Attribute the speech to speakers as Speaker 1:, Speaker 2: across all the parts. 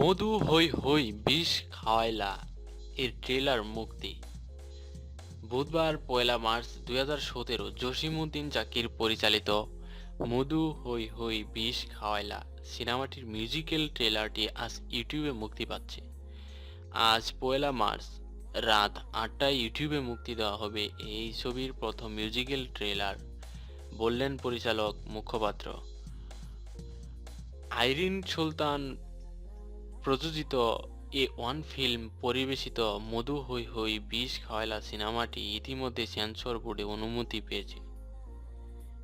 Speaker 1: মধু হই হই বিষ খাওয়াইলা এর ট্রেলার মুক্তি। বুধবার পয়লা মার্চ দুই হাজার সতেরো জসিমুদ্দিন জাকির পরিচালিত মধু হই হই বিষ খাওয়াইলা সিনেমাটির মিউজিক্যাল ট্রেলারটি আজ ইউটিউবে মুক্তি পাচ্ছে। আজ পয়লা মার্চ রাত আটটায় ইউটিউবে মুক্তি দেওয়া হবে এই ছবির প্রথম মিউজিক্যাল ট্রেলার বললেন পরিচালক মুখপাত্র। আইরিন সুলতান প্রযোজিত এ ওয়ান ফিল্ম পরিবেশিত মধু হই হই বিষ খাওয়াইলা সিনেমাটি ইতিমধ্যে সেন্সর বোর্ডে অনুমতি পেয়েছে।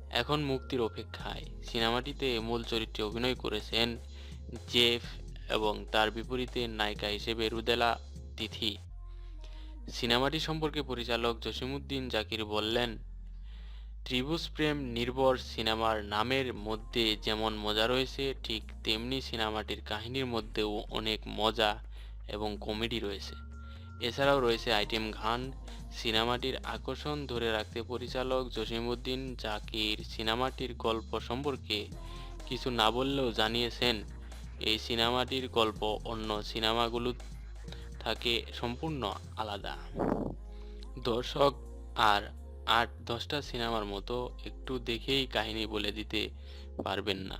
Speaker 1: এখন মুক্তির অপেক্ষায় সিনেমাটিতে মূল চরিত্রে অভিনয় করেছেন জেফ এবং তার বিপরীতে নায়িকা হিসেবে রুদেলা তিথি। সিনেমাটি সম্পর্কে পরিচালক জসিমুদ্দিন জাকির বললেন ত্রিভুজ প্রেম নির্ভর সিনেমার নামের মধ্যে যেমন মজা রয়েছে, ঠিক তেমনি সিনেমাটির কাহিনীর মধ্যেও অনেক মজা এবং কমেডি রয়েছে। এছাড়াও রয়েছে আইটেম গান সিনেমাটির আকর্ষণ ধরে রাখতে পরিচালক জসিমউদ্দিন জাকির সিনেমাটির গল্প সম্পর্কে কিছু না বললেও জানিয়েছেন, এই সিনেমাটির গল্প অন্য সিনেমাগুলো থাকে সম্পূর্ণ আলাদা। দর্শক আর আট দশটা সিনেমার মতো একটু দেখেই কাহিনী বলে দিতে পারবেন না।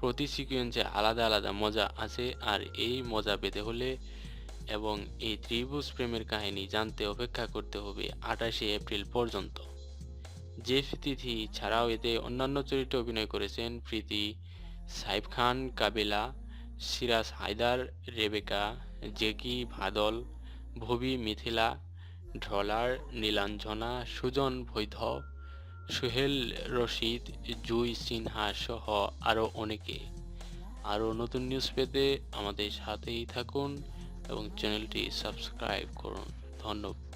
Speaker 1: প্রতি সিকুয়েন্সে আলাদা আলাদা মজা আছে আর এই মজা পেতে হলে এবং এই ত্রিভুজ প্রেমের কাহিনী জানতে অপেক্ষা করতে হবে আঠাশে এপ্রিল পর্যন্ত। জেফ তিথি ছাড়াও এতে অন্যান্য চরিত্রে অভিনয় করেছেন প্রীতি, সাইফ খান, কাবেলা, সিরাজ হায়দার, রেবেকা, জেকি ভাদল, ভবি মিথিলা ঢলার নীলাঞ্জনা, সুজন বৈধব, সোহেল রশিদ, জুই সিনহা সহ আরও অনেকে। আরও নতুন নিউজ পেতে আমাদের সাথেই থাকুন এবং চ্যানেলটি সাবস্ক্রাইব করুন। ধন্যবাদ।